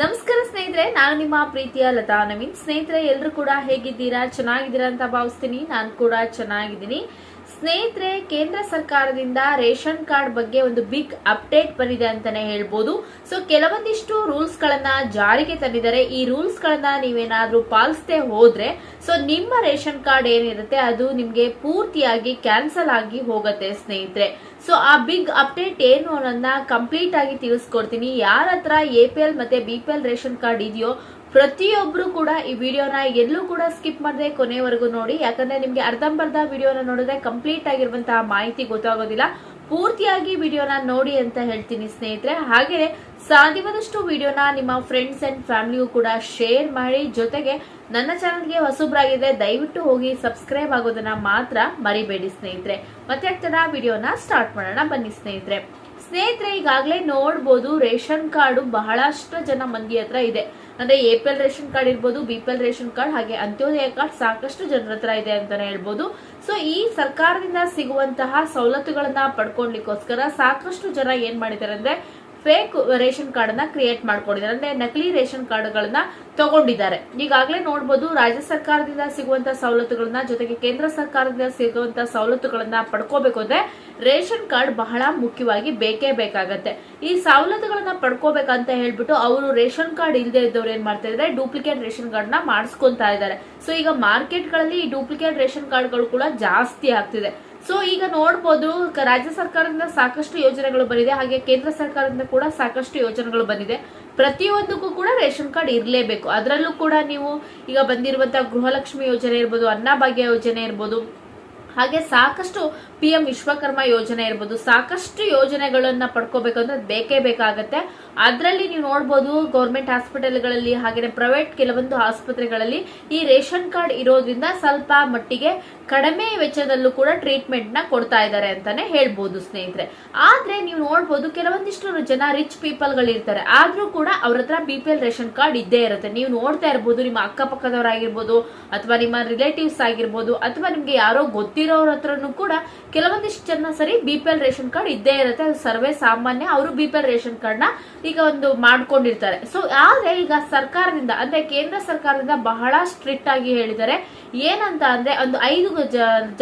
ನಮಸ್ಕಾರ ಸ್ನೇಹಿತರೆ, ನಾನು ನಿಮ್ಮ ಪ್ರೀತಿಯ ಲತಾ ನವೀನ್. ಸ್ನೇಹಿತರೆ ಎಲ್ಲರೂ ಕೂಡ ಹೇಗಿದ್ದೀರಾ? ಚೆನ್ನಾಗಿದ್ದೀರಾ ಅಂತ ಭಾವಿಸ್ತೀನಿ. ನಾನು ಕೂಡ ಚೆನ್ನಾಗಿದ್ದೀನಿ. ಸ್ನೇಹಿತರೆ, ಕೇಂದ್ರ ಸರ್ಕಾರದಿಂದ ರೇಷನ್ ಕಾರ್ಡ್ ಬಗ್ಗೆ ಒಂದು ಬಿಗ್ ಅಪ್ಡೇಟ್ ಬಂದಿದೆ ಅಂತಾನೆ ಹೇಳ್ಬೋದು. ಸೊ ಕೆಲವೊಂದಿಷ್ಟು ರೂಲ್ಸ್ ಗಳನ್ನ ಜಾರಿಗೆ ತಂದಿದ್ದಾರೆ. ಈ ರೂಲ್ಸ್ ಗಳನ್ನ ನೀವೇನಾದ್ರೂ ಪಾಲಿಸದೆ ಹೋದ್ರೆ ಸೊ ನಿಮ್ಮ ರೇಷನ್ ಕಾರ್ಡ್ ಏನಿರುತ್ತೆ, ಅದು ನಿಮ್ಗೆ ಪೂರ್ತಿಯಾಗಿ ಕ್ಯಾನ್ಸಲ್ ಆಗಿ ಹೋಗುತ್ತೆ ಸ್ನೇಹಿತರೆ. ಸೊ ಆ ಬಿಗ್ ಅಪ್ಡೇಟ್ ಏನು ಅನ್ನೋದನ್ನ ಕಂಪ್ಲೀಟ್ ಆಗಿ ತಿಳಿಸ್ಕೊಡ್ತೀನಿ. ಯಾರ ಹತ್ರ ಎ ಪಿ ಎಲ್ ಮತ್ತೆ B P L ration card ಇದೆಯೋ ಪ್ರತಿಯೊಬ್ರು ಕೂಡ ಈ ವಿಡಿಯೋನ ಎಲ್ಲೂ ಕೂಡ ಸ್ಕಿಪ್ ಮಾಡದೆ ಕೊನೆವರೆಗೂ ನೋಡಿ. ಯಾಕಂದ್ರೆ ನಿಮ್ಗೆ ಅರ್ಧಂಬರ್ಧ ವಿಡಿಯೋನ ನೋಡಿದ್ರೆ ಕಂಪ್ಲೀಟ್ ಆಗಿರುವಂತಹ ಮಾಹಿತಿ ಗೊತ್ತಾಗೋದಿಲ್ಲ. ಪೂರ್ತಿಯಾಗಿ ವಿಡಿಯೋನ ನೋಡಿ ಅಂತ ಹೇಳ್ತೀನಿ ಸ್ನೇಹಿತರೆ. ಹಾಗೆ ಸಾಧ್ಯವಾದಷ್ಟು ವಿಡಿಯೋನ ನಿಮ್ಮ ಫ್ರೆಂಡ್ಸ್ ಅಂಡ್ ಫ್ಯಾಮಿಲಿಗೂ ಕೂಡ ಶೇರ್ ಮಾಡಿ. ಜೊತೆಗೆ ನನ್ನ ಚಾನಲ್ಗೆ ಹೊಸಬ್ರಾಗಿದೆ ದಯವಿಟ್ಟು ಹೋಗಿ ಸಬ್ಸ್ಕ್ರೈಬ್ ಆಗೋದನ್ನ ಮಾತ್ರ ಮರಿಬೇಡಿ ಸ್ನೇಹಿತರೆ. ಮತ್ತೆ ಆಗ್ತದ ವಿಡಿಯೋನ ಸ್ಟಾರ್ಟ್ ಮಾಡೋಣ. ಬನ್ನಿ ಸ್ನೇಹಿತರೆ. ಸ್ನೇಹಿತರೆ, ಈಗಾಗಲೇ ನೋಡ್ಬೋದು ರೇಷನ್ ಕಾರ್ಡು ಬಹಳಷ್ಟು ಜನ ಮಂದಿ ಹತ್ರ ಇದೆ. ಅಂದ್ರೆ A P L ration card ಇರ್ಬೋದು B P L ration card, ಹಾಗೆ ಅಂತ್ಯೋದಯ ಕಾರ್ಡ್ ಸಾಕಷ್ಟು ಜನರ ಹತ್ರ ಇದೆ ಅಂತಾನೆ ಹೇಳ್ಬೋದು. ಸೊ ಈ ಸರ್ಕಾರದಿಂದ ಸಿಗುವಂತಹ ಸವಲತ್ತುಗಳನ್ನ ಪಡ್ಕೊಳ್ಲಿಕ್ಕೋಸ್ಕರ ಸಾಕಷ್ಟು ಜನ ಏನ್ ಮಾಡಿದ್ದಾರೆ ಅಂದ್ರೆ ಫೇಕ್ ರೇಷನ್ ಕಾರ್ಡ್ ಅನ್ನ ಕ್ರಿಯೇಟ್ ಮಾಡ್ಕೊಂಡಿದ್ದಾರೆ. ಅಂದ್ರೆ ನಕಲಿ ರೇಷನ್ ಕಾರ್ಡ್ಗಳನ್ನ ತಗೊಂಡಿದ್ದಾರೆ. ಈಗಾಗಲೇ ನೋಡಬಹುದು ರಾಜ್ಯ ಸರ್ಕಾರದಿಂದ ಸಿಗುವಂತಹ ಸವಲತ್ತುಗಳನ್ನ ಜೊತೆಗೆ ಕೇಂದ್ರ ಸರ್ಕಾರದಿಂದ ಸಿಗುವಂತಹ ಸವಲತ್ತುಗಳನ್ನ ಪಡ್ಕೋಬೇಕು ಅಂದ್ರೆ ರೇಷನ್ ಕಾರ್ಡ್ ಬಹಳ ಮುಖ್ಯವಾಗಿ ಬೇಕೇ ಬೇಕಾಗತ್ತೆ. ಈ ಸವಲತ್ತುಗಳನ್ನ ಪಡ್ಕೋಬೇಕಂತ ಹೇಳ್ಬಿಟ್ಟು ಅವರು ರೇಷನ್ ಕಾರ್ಡ್ ಇಲ್ಲದೆ ಇದ್ದವ್ರು ಏನ್ ಮಾಡ್ತಾ ಇದ್ದಾರೆ? ಡೂಪ್ಲಿಕೇಟ್ ರೇಷನ್ ಕಾರ್ಡ್ನ ಮಾಡಿಸ್ಕೊಂತಾ ಇದ್ದಾರೆ. ಸೊ ಈಗ ಮಾರ್ಕೆಟ್ಗಳಲ್ಲಿ ಈ ಡೂಪ್ಲಿಕೇಟ್ ರೇಷನ್ ಕಾರ್ಡ್ಗಳು ಕೂಡ ಜಾಸ್ತಿ ಆಗ್ತಿದೆ. ಸೊ ಈಗ ನೋಡ್ಬೋದು ರಾಜ್ಯ ಸರ್ಕಾರದಿಂದ ಸಾಕಷ್ಟು ಯೋಜನೆಗಳು ಬಂದಿದೆ, ಹಾಗೆ ಕೇಂದ್ರ ಸರ್ಕಾರದಿಂದ ಕೂಡ ಸಾಕಷ್ಟು ಯೋಜನೆಗಳು ಬಂದಿದೆ. ಪ್ರತಿಯೊಂದಕ್ಕೂ ಕೂಡ ರೇಷನ್ ಕಾರ್ಡ್ ಇರಲೇಬೇಕು. ಅದರಲ್ಲೂ ಕೂಡ ನೀವು ಈಗ ಬಂದಿರುವಂತಹ ಗೃಹಲಕ್ಷ್ಮಿ ಯೋಜನೆ ಇರ್ಬೋದು ಅನ್ನಭಾಗ್ಯ ಯೋಜನೆ ಇರ್ಬೋದು, ಹಾಗೆ ಸಾಕಷ್ಟು ಪಿ ಎಂ ವಿಶ್ವಕರ್ಮ ಯೋಜನೆ ಇರ್ಬೋದು, ಸಾಕಷ್ಟು ಯೋಜನೆಗಳನ್ನ ಪಡ್ಕೋಬೇಕು ಅಂದ್ರೆ ಬೇಕೇ ಬೇಕಾಗತ್ತೆ. ಅದರಲ್ಲಿ ನೀವು ನೋಡ್ಬೋದು ಗೌರ್ಮೆಂಟ್ ಹಾಸ್ಪಿಟಲ್ಗಳಲ್ಲಿ ಹಾಗೆ ಪ್ರೈವೇಟ್ ಕೆಲವೊಂದು ಆಸ್ಪತ್ರೆಗಳಲ್ಲಿ ಈ ರೇಷನ್ ಕಾರ್ಡ್ ಇರೋದ್ರಿಂದ ಸ್ವಲ್ಪ ಮಟ್ಟಿಗೆ ಕಡಿಮೆ ವೆಚ್ಚದಲ್ಲೂ ಕೂಡ ಟ್ರೀಟ್ಮೆಂಟ್ನ ಕೊಡ್ತಾ ಇದ್ದಾರೆ ಅಂತಾನೆ ಹೇಳ್ಬೋದು ಸ್ನೇಹಿತರೆ. ಆದ್ರೆ ನೀವು ನೋಡ್ಬೋದು, ಕೆಲವೊಂದಿಷ್ಟು ಜನ ರಿಚ್ ಪೀಪಲ್ ಗಳಿರ್ತಾರೆ ಆದ್ರೂ ಕೂಡ ಅವ್ರ ಹತ್ರ B P L ration card ಇದ್ದೇ ಇರುತ್ತೆ. ನೀವು ನೋಡ್ತಾ ಇರ್ಬೋದು, ನಿಮ್ಮ ಅಕ್ಕಪಕ್ಕದವರಾಗಿರ್ಬೋದು, ಅಥವಾ ನಿಮ್ಮ ರಿಲೇಟಿವ್ಸ್ ಆಗಿರ್ಬೋದು, ಅಥವಾ ನಿಮ್ಗೆ ಯಾರೋ ಗೊತ್ತಿರೋರ ಹತ್ರನು ಕೂಡ ಕೆಲವೊಂದಿಷ್ಟು ಜನ ಸರಿ B P L ration card ಇದ್ದೇ ಇರುತ್ತೆ, ಅದು ಸರ್ವೇ ಸಾಮಾನ್ಯ, ಅವರು ಬಿ ಪಿ ಎಲ್ ರೇಷನ್ ಕಾರ್ಡ್ನ ಈಗ ಒಂದು ಮಾಡ್ಕೊಂಡಿರ್ತಾರೆ. ಸೊ ಆದ್ರೆ ಈಗ ಸರ್ಕಾರದಿಂದ, ಅಂದ್ರೆ ಕೇಂದ್ರ ಸರ್ಕಾರದಿಂದ ಬಹಳ ಸ್ಟ್ರಿಕ್ಟ್ ಆಗಿ ಹೇಳಿದ್ದಾರೆ ಏನಂತ ಅಂದ್ರೆ ಒಂದು ಐದು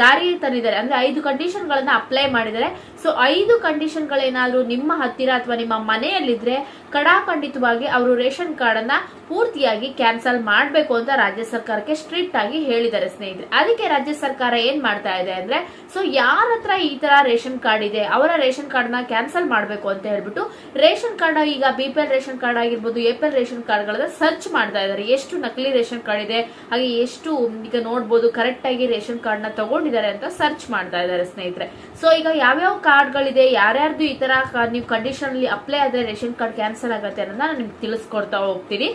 ಜಾರಿ ತಂದಿದ್ದಾರೆ ಅಂದ್ರೆ ಐದು ಕಂಡೀಷನ್ ಗಳನ್ನ ಅಪ್ಲೈ ಮಾಡಿದ್ದಾರೆ ಸೊ ಐದು ಕಂಡೀಷನ್ ಗಳೇನಾದ್ರೂ ನಿಮ್ಮ ಹತ್ತಿರ ಅಥವಾ ನಿಮ್ಮ ಮನೆಯಲ್ಲಿದ್ರೆ ಕಡಾಖಂಡಿತವಾಗಿ ಅವರು ರೇಷನ್ ಕಾರ್ಡ್ ಅನ್ನ ಪೂರ್ತಿಯಾಗಿ ಕ್ಯಾನ್ಸಲ್ ಮಾಡಬೇಕು ಅಂತ ರಾಜ್ಯ ಸರ್ಕಾರಕ್ಕೆ ಸ್ಟ್ರಿಕ್ಟ್ ಆಗಿ ಹೇಳಿದ್ದಾರೆ ಸ್ನೇಹಿತರೆ. ಅದಕ್ಕೆ ರಾಜ್ಯ ಸರ್ಕಾರ ಏನ್ ಮಾಡ್ತಾ ಇದೆ ಅಂದ್ರೆ, ಸೊ ಯಾರ ಹತ್ರ ಈ ತರ ರೇಷನ್ ಕಾರ್ಡ್ ಇದೆ, ಅವರ ರೇಷನ್ ಕಾರ್ಡ್ನ ಕ್ಯಾನ್ಸಲ್ ಮಾಡಬೇಕು ಅಂತ ಹೇಳ್ಬಿಟ್ಟು ರೇಷನ್ ಕಾರ್ಡ್, ಈಗ B P L ration card ಆಗಿರ್ಬೋದು, A P L ration card ಗಳನ್ನ ಸರ್ಚ್ ಮಾಡ್ತಾ ಇದ್ದಾರೆ. ಎಷ್ಟು ನಕಲಿ ರೇಷನ್ ಕಾರ್ಡ್ ಇದೆ, ಹಾಗೆ ಎಷ್ಟು ಈಗ ನೋಡ್ಬೋದು ಕರೆಕ್ಟ್ ಆಗಿ ರೇಷನ್ ಕಾರ್ಡ್ನ ತಗೊಂಡಿದ್ದಾರೆ ಅಂತ ಸರ್ಚ್ ಮಾಡ್ತಾ ಇದ್ದಾರೆ ಸ್ನೇಹಿತರೆ. ಸೊ ಈಗ ಯಾವ್ಯಾವ ಕಾರ್ಡ್ಗಳಿದೆ, ಯಾರ್ಯಾರ್ದು ಈ ತರ ನೀವು ಕಂಡೀಷನ್ ಅಲ್ಲಿ ಅಪ್ಲೈ ಆದ್ರೆ ರೇಷನ್ ಕಾರ್ಡ್ ಕ್ಯಾನ್ಸಲ್ ಆಗುತ್ತೆ ಅನ್ನೋದನ್ನ ನಾನು ನಿಮ್ಗೆ ತಿಳಿಸ್ಕೊಡ್ತಾ ಹೋಗ್ತೀನಿ.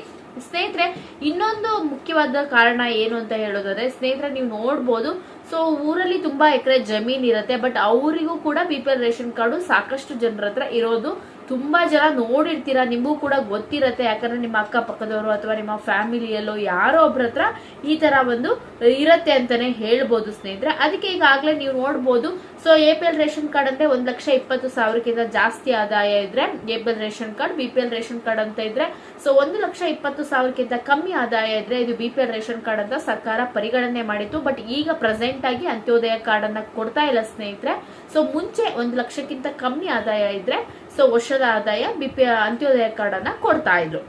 ಸ್ನೇಹಿತರೆ, ಇನ್ನೊಂದು ಮುಖ್ಯವಾದ ಕಾರಣ ಏನು ಅಂತ ಹೇಳೋದಾದ್ರೆ, ಸ್ನೇಹಿತರೆ, ನೀವು ನೋಡ್ಬೋದು, ಸೊ ಊರಲ್ಲಿ ತುಂಬಾ ಎಕರೆ ಜಮೀನ್ ಇರುತ್ತೆ, ಬಟ್ ಅವರಿಗೂ ಕೂಡ ಬಿ ರೇಷನ್ ಕಾರ್ಡು ಸಾಕಷ್ಟು ಜನರ ಹತ್ರ ಇರೋದು. ತುಂಬಾ ಜನ ನೋಡಿರ್ತೀರಾ, ನಿಮಗೂ ಕೂಡ ಗೊತ್ತಿರತ್ತೆ, ಯಾಕಂದ್ರೆ ನಿಮ್ಮ ಅಕ್ಕಪಕ್ಕದವರು ಅಥವಾ ನಿಮ್ಮ ಫ್ಯಾಮಿಲಿಯಲ್ಲೋ ಯಾರೋ ಒಬ್ರ ಹತ್ರ ಈ ತರ ಒಂದು ಇರತ್ತೆ ಅಂತಾನೆ ಹೇಳ್ಬೋದು ಸ್ನೇಹಿತರೆ. ಅದಕ್ಕೆ ಈಗಾಗಲೇ ನೀವು ನೋಡ್ಬೋದು so A P L ration card ಅಂದ್ರೆ ಒಂದ್ ಲಕ್ಷ ಇಪ್ಪತ್ತು ಸಾವಿರಕ್ಕಿಂತ ಜಾಸ್ತಿ ಆದಾಯ ಇದ್ರೆ A P L ration card B P L ration card ಅಂತ ಇದ್ರೆ ಸೊ ಒಂದು ಲಕ್ಷ ಇಪ್ಪತ್ತು ಸಾವಿರಕ್ಕಿಂತ ಕಮ್ಮಿ ಆದಾಯ ಇದ್ರೆ ಇದು B P L ration card ಅಂತ ಸರ್ಕಾರ ಪರಿಗಣನೆ ಮಾಡಿತ್ತು. ಬಟ್ ಈಗ ಪ್ರೆಸೆಂಟ್ ಆಗಿ ಅಂತ್ಯೋದಯ ಕಾರ್ಡ್ ಅನ್ನ ಕೊಡ್ತಾ ಇಲ್ಲ ಸ್ನೇಹಿತರೆ. ಸೊ ಮುಂಚೆ ಒಂದು ಲಕ್ಷಕ್ಕಿಂತ ಕಮ್ಮಿ ಆದಾಯ ಇದ್ರೆ ಸೊ ವರ್ಷದ ಆದಾಯ ಬಿ ಪಿ ಅಂತ್ಯೋದಯ ಕಾರ್ಡ್ ಅನ್ನ ಕೊಡ್ತಾ ಇದ್ರು.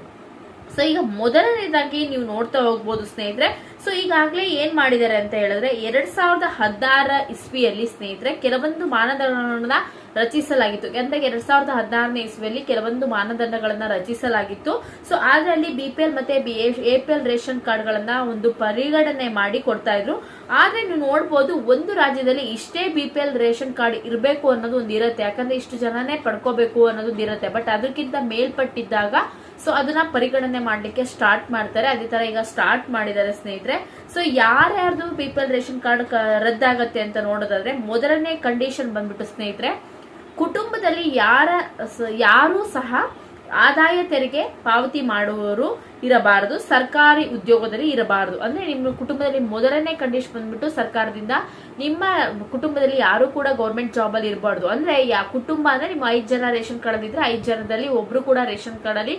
ಸೊ ಈಗ ಮೊದಲನೇದಾಗಿ ನೀವು ನೋಡ್ತಾ ಹೋಗ್ಬೋದು ಸ್ನೇಹಿತರೆ. ಸೊ ಈಗಾಗಲೇ ಏನ್ ಮಾಡಿದ್ದಾರೆ ಅಂತ ಹೇಳಿದ್ರೆ, ಎರಡ್ ಸಾವಿರದ ಹದಿನಾರ ಇಸ್ವಿಯಲ್ಲಿ ಸ್ನೇಹಿತರೆ, ಕೆಲವೊಂದು ಮಾನದಂಡಗಳನ್ನ ರಚಿಸಲಾಗಿತ್ತು. ಅಂದ್ರೆ ಎರಡ್ ಸಾವಿರದ ಹದಿನಾರನೇ ಇಸ್ವಿಯಲ್ಲಿ ಕೆಲವೊಂದು ಮಾನದಂಡಗಳನ್ನ ರಚಿಸಲಾಗಿತ್ತು. ಸೊ ಅದರಲ್ಲಿ ಬಿ ಪಿ ಎಲ್ ಮತ್ತೆ B A P L ration card ಗಳನ್ನ ಒಂದು ಪರಿಗಣನೆ ಮಾಡಿ ಕೊಡ್ತಾ ಇದ್ರು. ಆದ್ರೆ ನೀವು ನೋಡ್ಬೋದು, ಒಂದು ರಾಜ್ಯದಲ್ಲಿ ಇಷ್ಟೇ B P L ration card ಇರಬೇಕು ಅನ್ನೋದು ಒಂದು ಇರುತ್ತೆ ಯಾಕಂದ್ರೆ ಇಷ್ಟು ಜನನೇ ಪಡ್ಕೋಬೇಕು ಅನ್ನೋದು ಇರುತ್ತೆ ಬಟ್ ಅದಕ್ಕಿಂತ ಮೇಲ್ಪಟ್ಟಿದ್ದಾಗ ಸೊ ಅದನ್ನ ಪರಿಗಣನೆ ಮಾಡ್ಲಿಕ್ಕೆ ಸ್ಟಾರ್ಟ್ ಮಾಡ್ತಾರೆ. ಅದೇ ತರ ಈಗ ಸ್ಟಾರ್ಟ್ ಮಾಡಿದ್ದಾರೆ ಸ್ನೇಹಿತರೆ. ಸೊ ಯಾರ್ಯಾರ್ದು ಪೀಪಲ್ ರೇಷನ್ ಕಾರ್ಡ್ ರದ್ದಾಗತ್ತೆ ಅಂತ ನೋಡೋದಾದ್ರೆ ಮೊದಲನೇ ಕಂಡೀಷನ್ ಬಂದ್ಬಿಟ್ಟು ಸ್ನೇಹಿತರೆ, ಕುಟುಂಬದಲ್ಲಿ ಯಾರು ಯಾರೂ ಸಹ ಆದಾಯ ತೆರಿಗೆ ಪಾವತಿ ಮಾಡುವವರು ಇರಬಾರದು, ಸರ್ಕಾರಿ ಉದ್ಯೋಗದಲ್ಲಿ ಇರಬಾರದು. ಅಂದ್ರೆ ನಿಮ್ಮ ಕುಟುಂಬದಲ್ಲಿ ಮೊದಲನೇ ಕಂಡೀಷನ್ ಬಂದ್ಬಿಟ್ಟು ಸರ್ಕಾರದಿಂದ ನಿಮ್ಮ ಕುಟುಂಬದಲ್ಲಿ ಯಾರು ಕೂಡ ಗೌರ್ಮೆಂಟ್ ಜಾಬ್ ಅಲ್ಲಿ ಇರಬಾರ್ದು. ಅಂದ್ರೆ ಯಾ ಕುಟುಂಬ ಅಂದ್ರೆ ನಿಮ್ಮ ಐದು ಜನ ರೇಷನ್ ಕಾರ್ಡ್ ಇದ್ರೆ ಐದು ಜನದಲ್ಲಿ ಒಬ್ರು ಕೂಡ ರೇಷನ್ ಕಾರ್ಡ್ ಅಲ್ಲಿ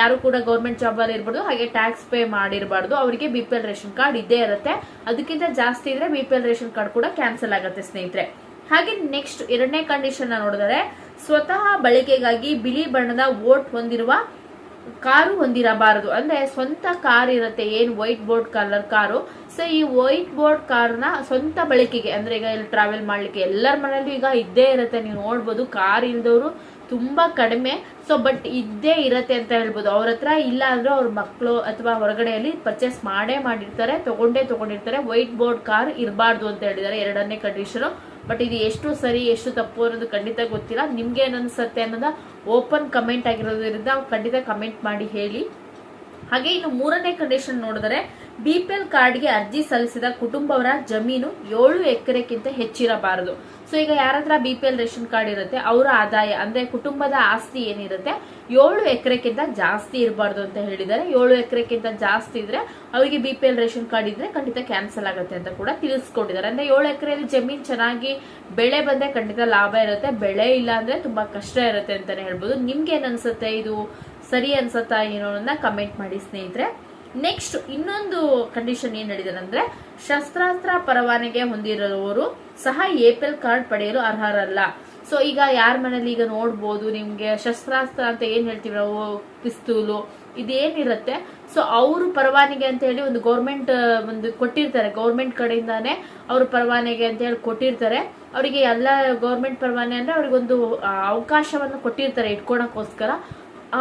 ಯಾರು ಕೂಡ ಗೌರ್ಮೆಂಟ್ ಜಾಬ್ ಅಲ್ಲಿ ಇರಬಾರ್ದು. ಹಾಗೆ ಟ್ಯಾಕ್ಸ್ ಪೇ ಮಾಡಿರಬಾರ್ದು. ಅವರಿಗೆ B P L ration card ಇದ್ದೇ ಇರುತ್ತೆ. ಅದಕ್ಕಿಂತ ಜಾಸ್ತಿ ಇದ್ರೆ B P L ration card ಕೂಡ ಕ್ಯಾನ್ಸಲ್ ಆಗುತ್ತೆ ಸ್ನೇಹಿತರೆ. ಹಾಗೆ ನೆಕ್ಸ್ಟ್ ಎರಡನೇ ಕಂಡೀಷನ್ ನೋಡಿದರೆ ಸ್ವತಃ ಬಳಕೆಗಾಗಿ ಬಿಳಿ ಬಣ್ಣದ ಓಟ್ ಹೊಂದಿರುವ ಕಾರು ಹೊಂದಿರಬಾರದು. ಅಂದ್ರೆ ಸ್ವಂತ ಕಾರ್ ಇರುತ್ತೆ. ಏನ್ white board colour car? So ಈ ವೈಟ್ ಬೋರ್ಡ್ ಕಾರ್ನ ಸ್ವಂತ ಬಳಕೆಗೆ, ಅಂದ್ರೆ ಈಗ ಇಲ್ಲಿ ಟ್ರಾವೆಲ್ ಮಾಡ್ಲಿಕ್ಕೆ ಎಲ್ಲರ ಮನೇಲಿ ಈಗ ಇದ್ದೇ ಇರುತ್ತೆ. ನೀವು ನೋಡ್ಬೋದು ಕಾರ್ ಇಲ್ದವರು ತುಂಬಾ ಕಡಿಮೆ. ಸೊ ಬಟ್ ಇದ್ದೇ ಇರತ್ತೆ ಅಂತ ಹೇಳ್ಬೋದು. ಅವ್ರ ಹತ್ರ ಇಲ್ಲ ಅಂದ್ರೆ ಅವ್ರ ಮಕ್ಕಳು ಅಥವಾ ಹೊರಗಡೆಯಲ್ಲಿ ಪರ್ಚೇಸ್ ಮಾಡೇ ಮಾಡಿರ್ತಾರೆ. ತಗೊಂಡೇ ತಗೊಂಡಿರ್ತಾರೆ. ವೈಟ್ ಬೋರ್ಡ್ ಕಾರ್ ಇರಬಾರ್ದು ಅಂತ ಹೇಳಿದ್ದಾರೆ. ಎರಡನೇ ಕಂಡೀಷನ್ ಬಟ್ ಇದು ಎಷ್ಟು ಸರಿ, ಎಷ್ಟು ತಪ್ಪು ಅನ್ನೋದು ಖಂಡಿತ ಗೊತ್ತಿಲ್ಲ. ನಿಮ್ಗೆ ಏನ್ ಅನ್ಸುತ್ತೆ ಅನ್ನೋದ ಓಪನ್ ಕಮೆಂಟ್ ಆಗಿರೋದ್ರಿಂದ ಖಂಡಿತ ಕಮೆಂಟ್ ಮಾಡಿ ಹೇಳಿ. ಹಾಗೆ ಇನ್ನು ಮೂರನೇ ಕಂಡೀಷನ್ ನೋಡಿದರೆ ಬಿಪಿಎಲ್ ಕಾರ್ಡ್ಗೆ ಅರ್ಜಿ ಸಲ್ಲಿಸಿದ ಕುಟುಂಬವರ ಜಮೀನು ಏಳು ಎಕರೆಕ್ಕಿಂತ ಹೆಚ್ಚಿರಬಾರದು. ಸೊ, ಈಗ ಯಾರ ಹತ್ರ ಬಿಪಿಎಲ್ ರೇಷನ್ ಕಾರ್ಡ್ ಇರುತ್ತೆ, ಅವರ ಆದಾಯ, ಅಂದ್ರೆ ಕುಟುಂಬದ ಆಸ್ತಿ ಏನಿರುತ್ತೆ, ಏಳು ಎಕರೆಕ್ಕಿಂತ ಜಾಸ್ತಿ ಇರಬಾರ್ದು ಅಂತ ಹೇಳಿದ್ದಾರೆ. ಏಳು ಎಕರೆಕ್ಕಿಂತ ಜಾಸ್ತಿ ಇದ್ರೆ ಅವರಿಗೆ ಬಿಪಿಎಲ್ ರೇಷನ್ ಕಾರ್ಡ್ ಇದ್ರೆ ಖಂಡಿತ ಕ್ಯಾನ್ಸಲ್ ಆಗುತ್ತೆ ಅಂತ ಕೂಡ ತಿಳಿಸ್ಕೊಂಡಿದ್ದಾರೆ. ಅಂದ್ರೆ ಏಳು ಎಕರೆಯಲ್ಲಿ ಜಮೀನ್ ಚೆನ್ನಾಗಿ ಬೆಳೆ ಬಂದ್ರೆ ಖಂಡಿತ ಲಾಭ ಇರುತ್ತೆ, ಬೆಳೆ ಇಲ್ಲ ಅಂದ್ರೆ ತುಂಬಾ ಕಷ್ಟ ಇರುತ್ತೆ ಅಂತಾನೆ ಹೇಳ್ಬೋದು. ನಿಮ್ಗೆ ಏನ್ ಅನ್ಸುತ್ತೆ? ಇದು ಸರಿ ಅನ್ಸುತ್ತಾ ಏನೋ ಅನ್ನ ಕಮೆಂಟ್ ಮಾಡಿ ಸ್ನೇಹಿತರೆ. ನೆಕ್ಸ್ಟ್ ಇನ್ನೊಂದು ಕಂಡೀಷನ್ ಏನ್ ಹೇಳಿದಾರೆ ಅಂದ್ರೆ ಶಸ್ತ್ರಾಸ್ತ್ರ ಪರವಾನಗಿ ಹೊಂದಿರುವವರು ಸಹ ಎಪಿಎಲ್ ಕಾರ್ಡ್ ಪಡೆಯಲು ಅರ್ಹರಲ್ಲ. ಸೊ ಈಗ ಯಾರ ಮನೇಲಿ ಈಗ ನೋಡ್ಬೋದು ನಿಮ್ಗೆ ಶಸ್ತ್ರಾಸ್ತ್ರ ಅಂತ ಏನ್ ಹೇಳ್ತೀವಿ ನಾವು ಪಿಸ್ತೂಲು, ಇದೇನಿರುತ್ತೆ? ಸೊ ಅವರು ಪರವಾನಿಗೆ ಅಂತ ಹೇಳಿ ಒಂದು ಗೌರ್ಮೆಂಟ್ ಒಂದು ಕೊಟ್ಟಿರ್ತಾರೆ. ಗೌರ್ಮೆಂಟ್ ಕಡೆಯಿಂದಾನೇ ಅವರು ಪರವಾನಿಗೆ ಅಂತ ಹೇಳಿ ಕೊಟ್ಟಿರ್ತಾರೆ. ಅವರಿಗೆ ಎಲ್ಲ ಗೌರ್ಮೆಂಟ್ ಪರವಾನೆ ಅಂದ್ರೆ ಅವ್ರಿಗೊಂದು ಅವಕಾಶವನ್ನು ಕೊಟ್ಟಿರ್ತಾರೆ ಇಟ್ಕೊಳಕ್ಕೋಸ್ಕರ.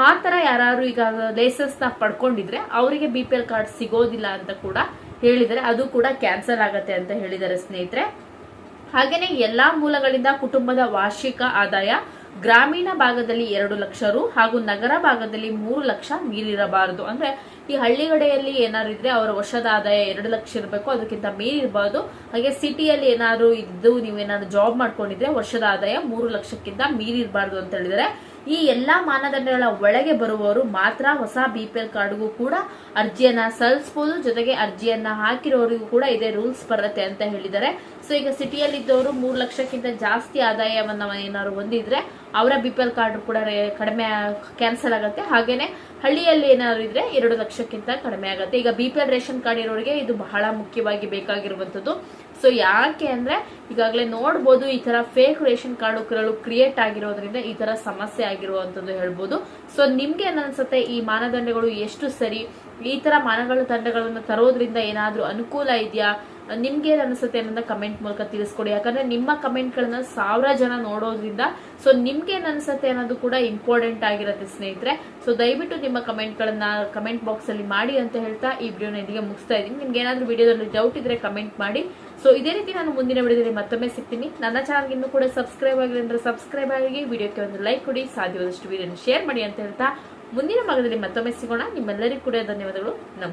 ಆ ತರ ಯಾರು ಈಗ ಲೈಸೆನ್ಸ್ನ ಪಡ್ಕೊಂಡಿದ್ರೆ ಅವರಿಗೆ ಬಿ ಪಿ ಎಲ್ ಕಾರ್ಡ್ ಸಿಗೋದಿಲ್ಲ ಅಂತ ಕೂಡ ಹೇಳಿದರೆ ಅದು ಕೂಡ ಕ್ಯಾನ್ಸಲ್ ಆಗತ್ತೆ ಅಂತ ಹೇಳಿದ್ದಾರೆ ಸ್ನೇಹಿತರೆ. ಹಾಗೇನೆ ಎಲ್ಲಾ ಮೂಲಗಳಿಂದ ಕುಟುಂಬದ ವಾರ್ಷಿಕ ಆದಾಯ ಗ್ರಾಮೀಣ ಭಾಗದಲ್ಲಿ ಎರಡು ಲಕ್ಷ ರು ಹಾಗೂ ನಗರ ಭಾಗದಲ್ಲಿ ಮೂರು ಲಕ್ಷ ಮೀರಿರಬಾರದು. ಅಂದ್ರೆ ಈ ಹಳ್ಳಿಗಡೆಯಲ್ಲಿ ಏನಾದ್ರು ಇದ್ರೆ ಅವರ ವರ್ಷದ ಆದಾಯ ಎರಡು ಲಕ್ಷ ಇರಬೇಕು, ಅದಕ್ಕಿಂತ ಮೀರಿರಬಾರದು. ಹಾಗೆ ಸಿಟಿಯಲ್ಲಿ ಏನಾದ್ರು ಇದ್ದು ನೀವೇನಾದ್ರು ಜಾಬ್ ಮಾಡ್ಕೊಂಡಿದ್ರೆ ವರ್ಷದ ಆದಾಯ ಮೂರು ಲಕ್ಷಕ್ಕಿಂತ ಮೀರಿರಬಾರದು ಅಂತ ಹೇಳಿದರೆ ಈ ಎಲ್ಲ ಮಾನದಂಡಗಳ ಒಳಗೆ ಬರುವವರು ಮಾತ್ರ ಹೊಸ ಬಿ ಪಿ ಎಲ್ ಕಾರ್ಡ್ಗೂ ಕೂಡ ಅರ್ಜಿಯನ್ನ ಸಲ್ಲಿಸಬಹುದು ಜೊತೆಗೆ ಅರ್ಜಿಯನ್ನ ಹಾಕಿರೋರಿಗೂ ಕೂಡ ಇದೇ ರೂಲ್ಸ್ ಬರುತ್ತೆ ಅಂತ ಹೇಳಿದ್ದಾರೆ. ಸೊ ಈಗ ಸಿಟಿಯಲ್ಲಿ ಇದ್ದವರು ಮೂರು ಲಕ್ಷಕ್ಕಿಂತ ಜಾಸ್ತಿ ಆದಾಯವನ್ನ ಏನಾದ್ರು ಹೊಂದಿದ್ರೆ ಅವರ ಬಿ ಪಿ ಎಲ್ ಕಾರ್ಡ್ ಕೂಡ ಕಡಿಮೆ ಕ್ಯಾನ್ಸಲ್ ಆಗುತ್ತೆ. ಹಾಗೇನೆ ಹಳ್ಳಿಯಲ್ಲಿ ಏನಾದ್ರು ಇದ್ರೆ ಎರಡು ಲಕ್ಷಕ್ಕಿಂತ ಕಡಿಮೆ ಆಗುತ್ತೆ. ಈಗ B P L ration card ಇರೋರಿಗೆ ಇದು ಬಹಳ ಮುಖ್ಯವಾಗಿ ಬೇಕಾಗಿರುವಂತದ್ದು ಸೊ ಯಾಕೆ ಅಂದ್ರೆ ಈಗಾಗಲೇ ನೋಡ್ಬೋದು ಈ ತರ ಫೇಕ್ ರೇಷನ್ ಕಾರ್ಡುಗಳು ಕ್ರಿಯೇಟ್ ಆಗಿರೋದ್ರಿಂದ ಈ ತರ ಸಮಸ್ಯೆ ಆಗಿರುವಂತದ್ದು ಹೇಳ್ಬೋದು. ಸೊ ನಿಮ್ಗೆ ಅನ್ಸುತ್ತೆ? ಈ ಮಾನದಂಡಗಳು ಎಷ್ಟು ಸರಿ? ಈ ಥರ ಮಾನಗಳ ತಂಡಗಳನ್ನು ತರೋದ್ರಿಂದ ಏನಾದರೂ ಅನುಕೂಲ ಇದೆಯಾ? ನಿಮ್ಗೆ ಏನು ಅನಿಸುತ್ತೆ ಅನ್ನೋದನ್ನ ಕಮೆಂಟ್ ಮೂಲಕ ತಿಳಿಸ್ಕೊಡಿ. ಯಾಕಂದ್ರೆ ನಿಮ್ಮ ಕಮೆಂಟ್ ಗಳನ್ನ ಸಾವಿರ ಜನ ನೋಡೋದ್ರಿಂದ ಸೊ ನಿಮ್ಗೆ ಏನ್ ಅನ್ಸುತ್ತೆ ಅನ್ನೋದು ಕೂಡ ಇಂಪಾರ್ಟೆಂಟ್ ಆಗಿರುತ್ತೆ ಸ್ನೇಹಿತರೆ. ಸೊ ದಯವಿಟ್ಟು ನಿಮ್ಮ ಕಮೆಂಟ್ ಗಳನ್ನ ಕಮೆಂಟ್ ಬಾಕ್ಸ್ ಅಲ್ಲಿ ಮಾಡಿ ಅಂತ ಹೇಳ್ತಾ ಈ ವಿಡಿಯೋನ ಇಲ್ಲಿಗೆ ಮುಗಿಸ್ತಾ ಇದ್ದೀನಿ. ನಿಮ್ಗೆ ಏನಾದರೂ ವಿಡಿಯೋದಲ್ಲಿ ಡೌಟ್ ಇದ್ರೆ ಕಮೆಂಟ್ ಮಾಡಿ. ಸೊ ಇದೇ ರೀತಿ ನಾನು ಮುಂದಿನ ವಿಡಿಯೋದಲ್ಲಿ ಮತ್ತೊಮ್ಮೆ ಸಿಗ್ತೀನಿ. ನನ್ನ ಚಾನಲ್ಗೆ ಇನ್ನೂ ಕೂಡ ಸಬ್ಸ್ಕ್ರೈಬ್ ಆಗಿಲ್ಲ ಅಂದ್ರೆ ಸಬ್ಸ್ಕ್ರೈಬ್ ಆಗಿ, ವಿಡಿಯೋಕ್ಕೆ ಒಂದು ಲೈಕ್ ಕೊಡಿ. ಸಾಧ್ಯವಾದಷ್ಟು ವಿಡಿಯೋನ ಶೇರ್ ಮಾಡಿ ಅಂತ ಹೇಳ್ತಾ ಮುಂದಿನ ಭಾಗದಲ್ಲಿ ಮತ್ತೊಮ್ಮೆ ಸಿಗೋಣ. ನಿಮ್ಮೆಲ್ಲರಿಗೂ ಕೂಡ ಧನ್ಯವಾದಗಳು. ನಮಸ್ಕಾರ